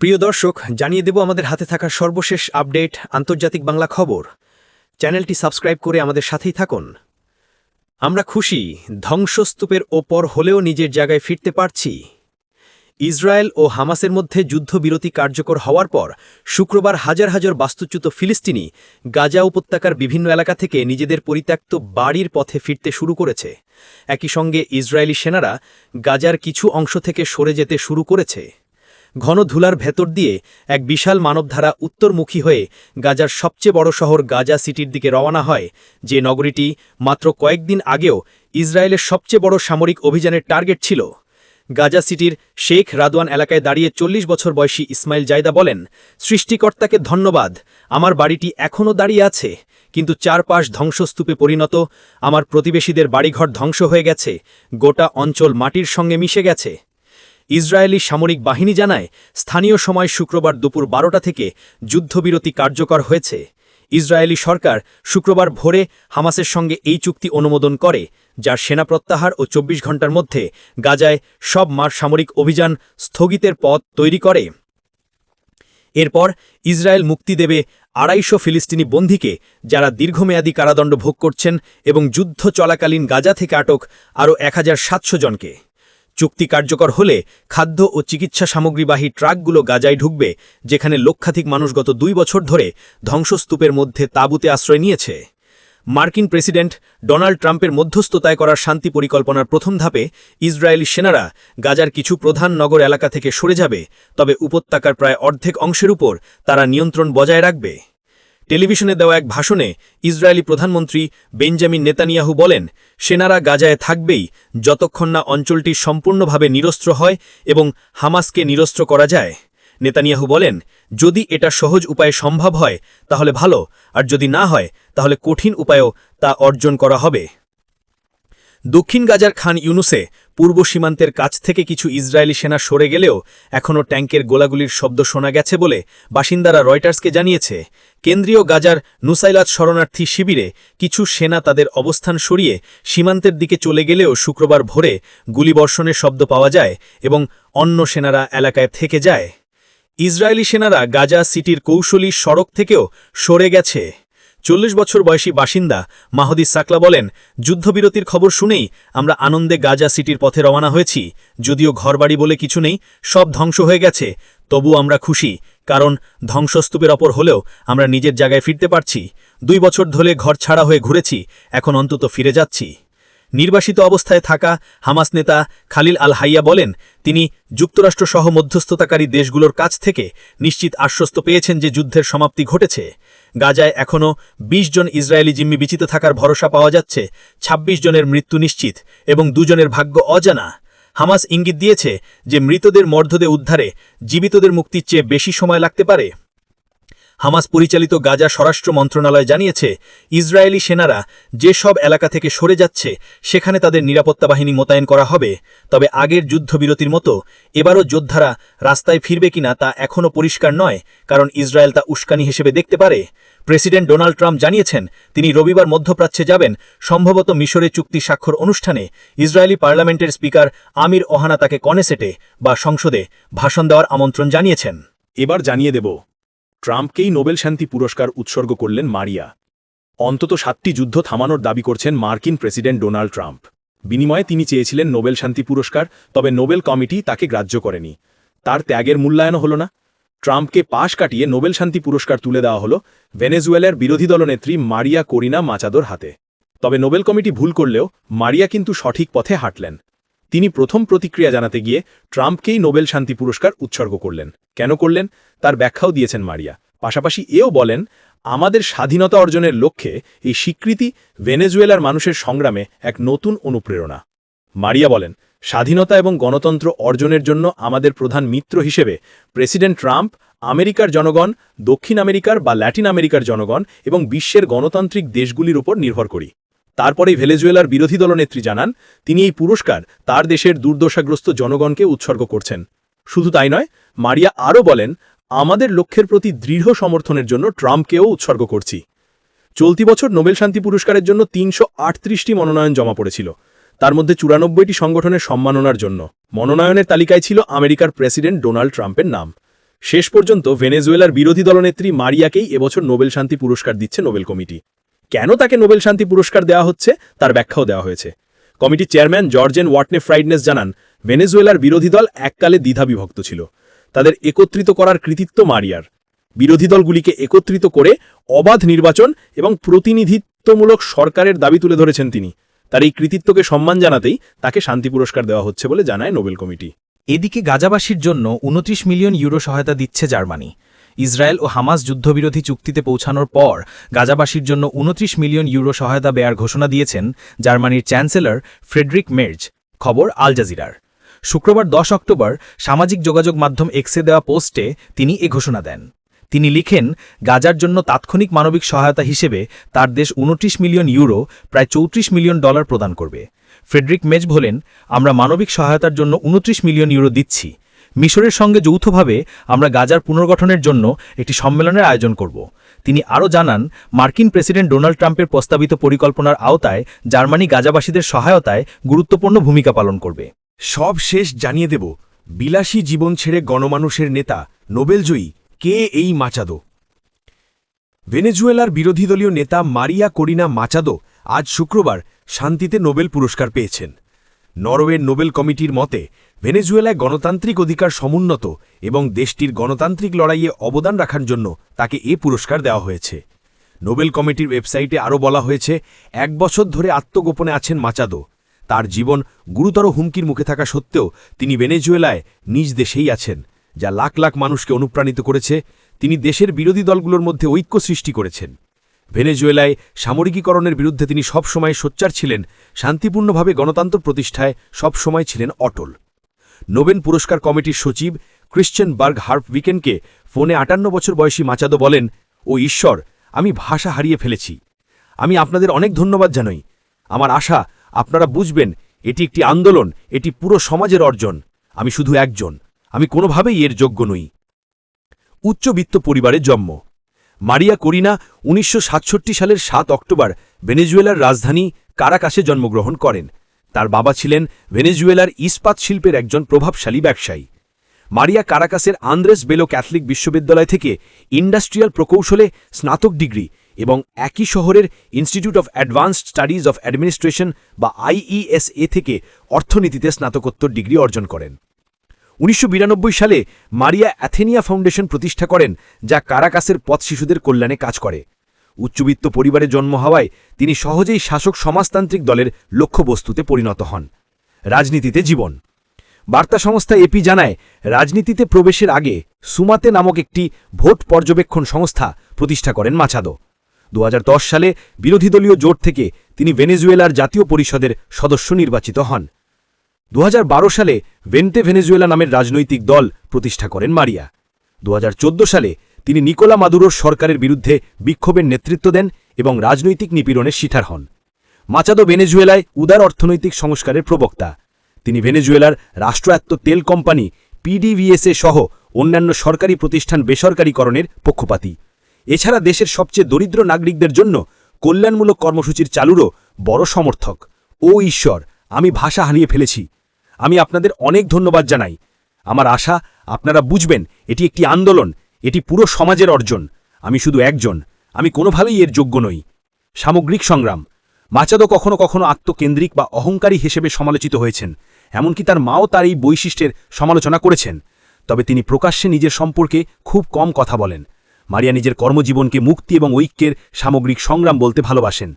প্রিয় দর্শক, জানিয়ে দেব আমাদের হাতে থাকা সর্বশেষ আপডেট আন্তর্জাতিক বাংলা খবর। চ্যানেলটি সাবস্ক্রাইব করে আমাদের সাথেই থাকুন। আমরা খুশি, ধ্বংসস্তূপের ওপর হলেও নিজের জায়গায় ফিরতে পারছি। ইসরায়েল ও হামাসের মধ্যে যুদ্ধবিরতি কার্যকর হওয়ার পর শুক্রবার হাজার হাজার বাস্তুচ্যুত ফিলিস্তিনি গাজা উপত্যকার বিভিন্ন এলাকা থেকে নিজেদের পরিত্যক্ত বাড়ির পথে ফিরতে শুরু করেছে। একই সঙ্গে ইসরায়েলি সেনারা গাজার কিছু অংশ থেকে সরে যেতে শুরু করেছে। ঘন ধুলার ভেতর দিয়ে এক বিশাল মানবধারা উত্তরমুখী হয়ে গাজার সবচেয়ে বড় শহর গাজা সিটির দিকে রওনা হয়, যে নগরীটি মাত্র কয়েকদিন আগেও ইসরায়েলের সবচেয়ে বড় সামরিক অভিযানের টার্গেট ছিল। গাজা সিটির শেখ রাদওয়ান এলাকায় দাঁড়িয়ে চল্লিশ বছর বয়সী ইসমাইল জায়দা বলেন, সৃষ্টিকর্তাকে ধন্যবাদ, আমার বাড়িটি এখনও দাঁড়িয়ে আছে, কিন্তু চারপাশ ধ্বংসস্তূপে পরিণত, আমার প্রতিবেশীদের বাড়িঘর ধ্বংস হয়ে গেছে, গোটা অঞ্চল মাটির সঙ্গে মিশে গেছে। ইসরায়েলি সামরিক বাহিনী জানায়, স্থানীয় সময় শুক্রবার দুপুর বারোটা থেকে যুদ্ধবিরতি কার্যকর হয়েছে। ইসরায়েলি সরকার শুক্রবার ভোরে হামাসের সঙ্গে এই চুক্তি অনুমোদন করে, যার সেনা প্রত্যাহার ও চব্বিশ ঘণ্টার মধ্যে গাজায় সব মার সামরিক অভিযান স্থগিতের পথ তৈরি করে। এরপর ইসরায়েল মুক্তি দেবে আড়াইশো ফিলিস্তিনি বন্দীকে, যারা দীর্ঘমেয়াদী কারাদণ্ড ভোগ করছেন এবং যুদ্ধ চলাকালীন গাজা থেকে আটক আরও এক হাজার সাতশো জনকে। চুক্তি কার্যকর হলে খাদ্য ও চিকিৎসা সামগ্রীবাহী ট্রাকগুলো গাজায় ঢুকবে, যেখানে লক্ষাধিক মানুষ গত দুই বছর ধরে ধ্বংসস্তূপের মধ্যে তাঁবুতে আশ্রয় নিয়েছে। মার্কিন প্রেসিডেন্ট ডোনাল্ড ট্রাম্পের মধ্যস্থতায় করার শান্তি পরিকল্পনার প্রথম ধাপে ইসরায়েলি সেনারা গাজার কিছু প্রধান নগর এলাকা থেকে সরে যাবে, তবে উপত্যকার প্রায় অর্ধেক অংশের উপর তারা নিয়ন্ত্রণ বজায় রাখবে। টেলিভিশনে দেওয়া এক ভাষণে ইসরায়েলি প্রধানমন্ত্রী বেঞ্জামিন নেতানিয়াহু বলেন, সেনারা গাজায় থাকবেই যতক্ষণ না অঞ্চলটি সম্পূর্ণভাবে নিরস্ত্র হয় এবং হামাসকে নিরস্ত্র করা যায়। নেতানিয়াহু বলেন, যদি এটা সহজ উপায়ে সম্ভব হয়, তাহলে ভালো, আর যদি না হয়, তাহলে কঠিন উপায়েও তা অর্জন করা হবে। দক্ষিণ গাজার খান ইউনুসে পূর্ব সীমান্তের কাছ থেকে কিছু ইসরায়েলি সেনা সরে গেলেও এখনও ট্যাঙ্কের গোলাগুলির শব্দ শোনা গেছে বলে বাসিন্দারা রয়টার্সকে জানিয়েছে। কেন্দ্রীয় গাজার নুসাইলাত শরণার্থী শিবিরে কিছু সেনা তাদের অবস্থান সরিয়ে সীমান্তের দিকে চলে গেলেও শুক্রবার ভোরে গুলিবর্ষণের শব্দ পাওয়া যায় এবং অন্য সেনারা এলাকায় থেকে যায়। ইসরায়েলি সেনারা গাজা সিটির কৌশলী সড়ক থেকেও সরে গেছে। চল্লিশ বছর বয়সী বাসিন্দা মাহদি সাকলা বলেন, যুদ্ধবিরতির খবর শুনেই আমরা আনন্দে গাজা সিটির পথে রওনা হয়েছি, যদিও ঘরবাড়ি বলে কিছু নেই, সব ধ্বংস হয়ে গেছে তবু আমরা খুশি, কারণ ধ্বংসস্তূপের অপর হলেও আমরা নিজের জায়গায় ফিরতে পারছি। দুই বছর ধরে ঘর ছাড়া হয়ে ঘুরেছি, এখন অন্তত ফিরে যাচ্ছি। নির্বাসিত অবস্থায় থাকা হামাস নেতা খালিল আল হাইয়া বলেন, তিনি যুক্তরাষ্ট্রসহ মধ্যস্থতাকারী দেশগুলোর কাছ থেকে নিশ্চিত আশ্বস্ত পেয়েছেন যে যুদ্ধের সমাপ্তি ঘটেছে। গাজায় এখনও ২০ জন ইসরায়েলি জিম্মি বিচিত থাকার ভরসা পাওয়া যাচ্ছে ২৬ জনের মৃত্যু নিশ্চিত এবং দুজনের ভাগ্য অজানা। হামাস ইঙ্গিত দিয়েছে যে মৃতদের মর্ধদে উদ্ধারে জীবিতদের মুক্তির চেয়ে বেশি সময় লাগতে পারে। হামাস পরিচালিত গাজা স্বরাষ্ট্র মন্ত্রণালয় জানিয়েছে, ইসরায়েলি সেনারা যেসব এলাকা থেকে সরে যাচ্ছে, সেখানে তাদের নিরাপত্তা বাহিনী মোতায়েন করা হবে। তবে আগের যুদ্ধবিরতির মতো এবারও যোদ্ধারা রাস্তায় ফিরবে কিনা তা এখনও পরিষ্কার নয়, কারণ ইসরায়েল তা উস্কানি হিসেবে দেখতে পারে। প্রেসিডেন্ট ডোনাল্ড ট্রাম্প জানিয়েছেন, তিনি রবিবার মধ্যপ্রাচ্যে যাবেন। সম্ভবত মিশরে চুক্তি স্বাক্ষর অনুষ্ঠানে ইসরায়েলি পার্লামেন্টের স্পিকার আমির ওহানা তাকে কনেসেটে বা সংসদে ভাষণ দেওয়ার আমন্ত্রণ জানিয়েছেন। এবার জানিয়ে দেব ট্রাম্পকেই নোবেল শান্তি পুরস্কার উৎসর্গ করলেন মারিয়া। অন্তত সাতটি যুদ্ধ থামানোর দাবি করছেন মার্কিন প্রেসিডেন্ট ডোনাল্ড ট্রাম্প। বিনিময়ে তিনি চেয়েছিলেন নোবেল শান্তি পুরস্কার, তবে নোবেল কমিটি তাকে গ্রাহ্য করেনি। তার ত্যাগের মূল্যায়ন হল না। ট্রাম্পকে পাশ কাটিয়ে নোবেল শান্তি পুরস্কার তুলে দেওয়া হল ভেনেজুয়েলার বিরোধী দলনেত্রী মারিয়া করিনা মাচাদোর হাতে। তবে নোবেল কমিটি ভুল করলেও মারিয়া কিন্তু সঠিক পথে হাঁটলেন। তিনি প্রথম প্রতিক্রিয়া জানাতে গিয়ে ট্রাম্পকেই নোবেল শান্তি পুরস্কার উৎসর্গ করলেন। কেন করলেন? তার ব্যাখ্যাও দিয়েছেন মারিয়া। পাশাপাশি এও বলেন, আমাদের স্বাধীনতা অর্জনের লক্ষ্যে এই স্বীকৃতি ভেনেজুয়েলার মানুষের সংগ্রামে এক নতুন অনুপ্রেরণা। মারিয়া বলেন, স্বাধীনতা এবং গণতন্ত্র অর্জনের জন্য আমাদের প্রধান মিত্র হিসেবে প্রেসিডেন্ট ট্রাম্প আমেরিকার জনগণ, দক্ষিণ আমেরিকার বা ল্যাটিন আমেরিকার জনগণ এবং বিশ্বের গণতান্ত্রিক দেশগুলির উপর নির্ভর করি। তারপরে ভেনেজুয়েলার বিরোধী দলনেত্রী জানান, তিনি এই পুরস্কার তার দেশের দুর্দশাগ্রস্ত জনগণকে উৎসর্গ করছেন। শুধু তাই নয়, মারিয়া আরও বলেন, আমাদের লক্ষ্যের প্রতি দৃঢ় সমর্থনের জন্য ট্রাম্পকেও উৎসর্গ করছি। চলতি বছর নোবেল শান্তি পুরস্কারের জন্য তিনশো আটত্রিশটি মনোনয়ন জমা পড়েছিল। তার মধ্যে চুরানব্বইটি সংগঠনের সম্মাননার জন্য। মনোনয়নের তালিকায় ছিল আমেরিকার প্রেসিডেন্ট ডোনাল্ড ট্রাম্পের নাম। শেষ পর্যন্ত ভেনেজুয়েলার বিরোধী দলনেত্রী মারিয়াকেই এবছর নোবেল শান্তি পুরস্কার দিচ্ছে নোবেল কমিটি। কেন তাকে নোবেল শান্তি পুরস্কার দেওয়া হচ্ছে তার ব্যাখ্যাও দেওয়া হয়েছে। কমিটির চেয়ারম্যান জর্জেন ওয়াটনে ফ্রাইডনেস জানান, ভেনেজুয়েলার বিরোধী দল এককালে দ্বিধা বিভক্ত ছিল। তাদের একত্রিত করার কৃতিত্ব মারিয়ার। বিরোধী দলগুলিকে একত্রিত করে অবাধ নির্বাচন এবং প্রতিনিধিত্বমূলক সরকারের দাবি তুলে ধরেছেন তিনি। তার এই কৃতিত্বকে সম্মান জানাতেই তাকে শান্তি পুরস্কার দেওয়া হচ্ছে বলে জানায় নোবেল কমিটি। এদিকে গাজাবাসীর জন্য উনত্রিশ মিলিয়ন ইউরো সহায়তা দিচ্ছে জার্মানি। ইসরায়েল ও হামাস যুদ্ধবিরোধী চুক্তিতে পৌঁছানোর পর গাজাবাসীর জন্য উনত্রিশ মিলিয়ন ইউরো সহায়তা ব্যয়ার ঘোষণা দিয়েছেন জার্মানির চ্যান্সেলর ফ্রেডরিক মের্জ। খবর আল জাজিরার। শুক্রবার দশ অক্টোবর সামাজিক যোগাযোগ মাধ্যম এক্সে দেওয়া পোস্টে তিনি এ ঘোষণা দেন। তিনি লিখেন, গাজার জন্য তাৎক্ষণিক মানবিক সহায়তা হিসেবে তার দেশ উনত্রিশ মিলিয়ন ইউরো, প্রায় চৌত্রিশ মিলিয়ন ডলার প্রদান করবে। ফ্রেডরিক মেজ বলেন, আমরা মানবিক সহায়তার জন্য উনত্রিশ মিলিয়ন ইউরো দিচ্ছি। মিশরের সঙ্গে যৌথভাবে আমরা গাজার পুনর্গঠনের জন্য একটি সম্মেলনের আয়োজন করব। তিনি আরও জানান, মার্কিন প্রেসিডেন্ট ডোনাল্ড ট্রাম্পের প্রস্তাবিত পরিকল্পনার আওতায় জার্মানি গাজাবাসীদের সহায়তায় গুরুত্বপূর্ণ ভূমিকা পালন করবে। সব শেষ জানিয়ে দেব, বিলাসী জীবন ছেড়ে গণমানুষের নেতা, নোবেলজয়ী কে এই মাচাদো? ভেনেজুয়েলার বিরোধী দলীয় নেতা মারিয়া করিনা মাচাদো আজ শুক্রবার শান্তিতে নোবেল পুরস্কার পেয়েছেন। নরওয়ের নোবেল কমিটির মতে, ভেনেজুয়েলায় গণতান্ত্রিক অধিকার সমুন্নত এবং দেশটির গণতান্ত্রিক লড়াইয়ে অবদান রাখার জন্য তাকে এ পুরস্কার দেওয়া হয়েছে। নোবেল কমিটির ওয়েবসাইটে আরও বলা হয়েছে, এক বছর ধরে আত্মগোপনে আছেন মাচাদো। তার জীবন গুরুতর হুমকির মুখে থাকা সত্ত্বেও তিনি ভেনেজুয়েলায় নিজ দেশেই আছেন। যা লাখ লাখ মানুষকে অনুপ্রাণিত করেছে, তিনি দেশের বিরোধী দলগুলোর মধ্যে ঐক্য সৃষ্টি করেছেন। ভেনেজুয়েলায় সামরিকীকরণের বিরুদ্ধে তিনি সবসময় সোচ্চার ছিলেন, শান্তিপূর্ণভাবে গণতন্ত্র প্রতিষ্ঠায় সবসময় ছিলেন অটল। নোবেল পুরস্কার কমিটির সচিব ক্রিশ্চিয়ান বার্গ হার্প উইকেনকে ফোনে আটান্ন বছর বয়সী মাচাদো বলেন, ও ঈশ্বর, আমি ভাষা হারিয়ে ফেলেছি। আমি আপনাদের অনেক ধন্যবাদ জানাই। আমার আশা, আপনারা বুঝবেন, এটি একটি আন্দোলন, এটি পুরো সমাজের অর্জন। আমি শুধু একজন। আমি কোনোভাবেই এর যোগ্য নই। উচ্চবিত্ত পরিবারের জন্ম। মারিয়া করিনা উনিশশো সাতষট্টি সালের সাত অক্টোবর ভেনেজুয়েলার রাজধানী কারাকাসে জন্মগ্রহণ করেন। তার বাবা ছিলেন ভেনেজুয়েলার ইস্পাত শিল্পের একজন প্রভাবশালী ব্যবসায়ী। মারিয়া কারাকাসের আন্দ্রেস বেলো ক্যাথলিক বিশ্ববিদ্যালয় থেকে ইন্ডাস্ট্রিয়াল প্রকৌশলে স্নাতক ডিগ্রি এবং একই শহরের institute of advanced studies of administration বা আইইএসএ থেকে অর্থনীতিতে স্নাতকোত্তর ডিগ্রি অর্জন করেন। উনিশশো বিরানব্বই সালে মারিয়া অ্যাথেনিয়া ফাউন্ডেশন প্রতিষ্ঠা করেন, যা কারাকাসের পথ শিশুদের কল্যাণে কাজ করে। উচ্চবিত্ত পরিবারে জন্ম হওয়ায় তিনি সহজেই শাসক সমাজতান্ত্রিক দলের লক্ষ্যবস্তুতে পরিণত হন। রাজনীতিতে জীবন। বার্তা সংস্থা এপি জানায়, রাজনীতিতে প্রবেশের আগে সুমাতে নামক একটি ভোট পর্যবেক্ষণ সংস্থা প্রতিষ্ঠা করেন মাছাদো দু হাজার দশ সালে বিরোধী দলীয় জোট থেকে তিনি ভেনেজুয়েলার জাতীয় পরিষদের সদস্য নির্বাচিত হন। দু হাজার বারো সালে ভেন্তে ভেনেজুয়েলা নামের রাজনৈতিক দল প্রতিষ্ঠা করেন মারিয়া। দু হাজার চোদ্দ সালে তিনি নিকোলা মাদুরোর সরকারের বিরুদ্ধে বিক্ষোভের নেতৃত্ব দেন এবং রাজনৈতিক নিপীড়নের শিকার হন। মাচাদো ভেনেজুয়েলায় উদার অর্থনৈতিক সংস্কারের প্রবক্তা। তিনি ভেনেজুয়েলার রাষ্ট্রায়ত্ত তেল কোম্পানি পিডিভিএসএ সহ অন্যান্য সরকারি প্রতিষ্ঠান বেসরকারীকরণের পক্ষপাতী। এছাড়া দেশের সবচেয়ে দরিদ্র নাগরিকদের জন্য কল্যাণমূলক কর্মসূচির চালুরও বড় সমর্থক। ও ঈশ্বর, আমি ভাষা হারিয়ে ফেলেছি। আমি আপনাদের অনেক ধন্যবাদ জানাই। আমার আশা, আপনারা বুঝবেন, এটি একটি আন্দোলন, এটি পুরো সমাজের অর্জন। আমি শুধু একজন, আমি কোনোভাবেই এর যোগ্য নই। সামগ্রিক সংগ্রাম। মাচাদো কখনো কখনো আত্মকেন্দ্রিক বা অহংকারী হিসেবে সমালোচিত হয়েছেন, এমনকি তার মাও তার এই বৈশিষ্ট্যের সমালোচনা করেছেন। তবে তিনি প্রকাশ্যে নিজের সম্পর্কে খুব কম কথা বলেন। মারিয়া নিজের কর্মজীবনকে মুক্তি এবং ঐক্যের সামগ্রিক সংগ্রাম বলতে ভালোবাসেন।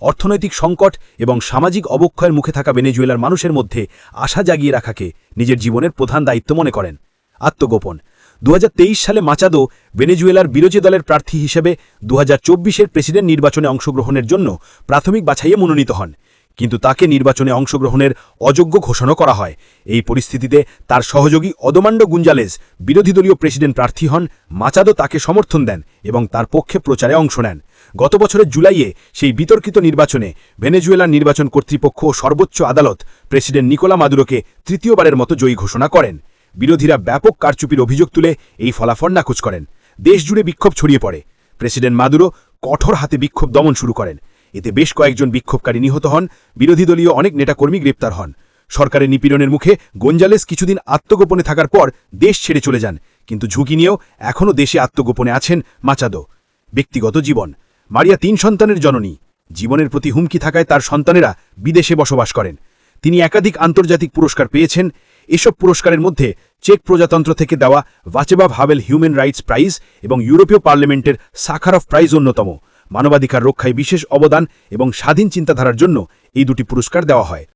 অর্থনৈতিক সংকট এবং সামাজিক অবক্ষয়ের মুখে থাকা ভেনেজুয়েলার মানুষের মধ্যে আশা জাগিয়ে রাখাকে নিজের জীবনের প্রধান দায়িত্ব মনে করেন। আত্মগোপন। দু হাজার তেইশ সালে মাচাদো ভেনেজুয়েলার বিরোধী দলের প্রার্থী হিসেবে দু হাজার প্রেসিডেন্ট নির্বাচনে অংশগ্রহণের জন্য প্রাথমিক বাছাইয়ে মনোনীত হন। কিন্তু তাকে নির্বাচনে অংশগ্রহণের অযোগ্য ঘোষণা করা হয়। এই পরিস্থিতিতে তার সহযোগী অদমান্ড গুঞ্জালেজ, বিরোধী দলীয় প্রেসিডেন্ট প্রার্থী হন, মাচাদো তাকে সমর্থন দেন এবং তার পক্ষে প্রচারে অংশ নেন। গত বছরের জুলাইয়ে সেই বিতর্কিত নির্বাচনে ভেনেজুয়েলার নির্বাচন কর্তৃপক্ষ সর্বোচ্চ আদালত প্রেসিডেন্ট নিকোলা মাদুরোকে তৃতীয়বারের মতো জয়ী ঘোষণা করেন। বিরোধীরা ব্যাপক কারচুপির অভিযোগ তুলে এই ফলাফল নাকচ করেন। দেশজুড়ে বিক্ষোভ ছড়িয়ে পড়ে। প্রেসিডেন্ট মাদুরো কঠোর হাতে বিক্ষোভ দমন শুরু করেন। এতে বেশ কয়েকজন বিক্ষোভকারী নিহত হন। বিরোধী দলীয় অনেক নেতাকর্মী গ্রেপ্তার হন। সরকারের নিপীড়নের মুখে গঞ্জালেস কিছুদিন আত্মগোপনে থাকার পর দেশ ছেড়ে চলে যান। কিন্তু ঝুঁকি নিয়েও এখনও দেশে আত্মগোপনে আছেন মাচাদো। ব্যক্তিগত জীবন। মারিয়া তিন সন্তানের জননী। জীবনের প্রতি হুমকি থাকায় তার সন্তানেরা বিদেশে বসবাস করেন। তিনি একাধিক আন্তর্জাতিক পুরস্কার পেয়েছেন। এসব পুরস্কারের মধ্যে চেক প্রজাতন্ত্র থেকে দেওয়া ভাচেবাভ হাভেল হিউম্যান রাইটস প্রাইজ এবং ইউরোপীয় পার্লামেন্টের সাখারফ প্রাইজ অন্যতম। মানবাধিকার রক্ষায় বিশেষ অবদান এবং স্বাধীন চিন্তাধারার জন্য এই দুটি পুরস্কার দেওয়া হয়।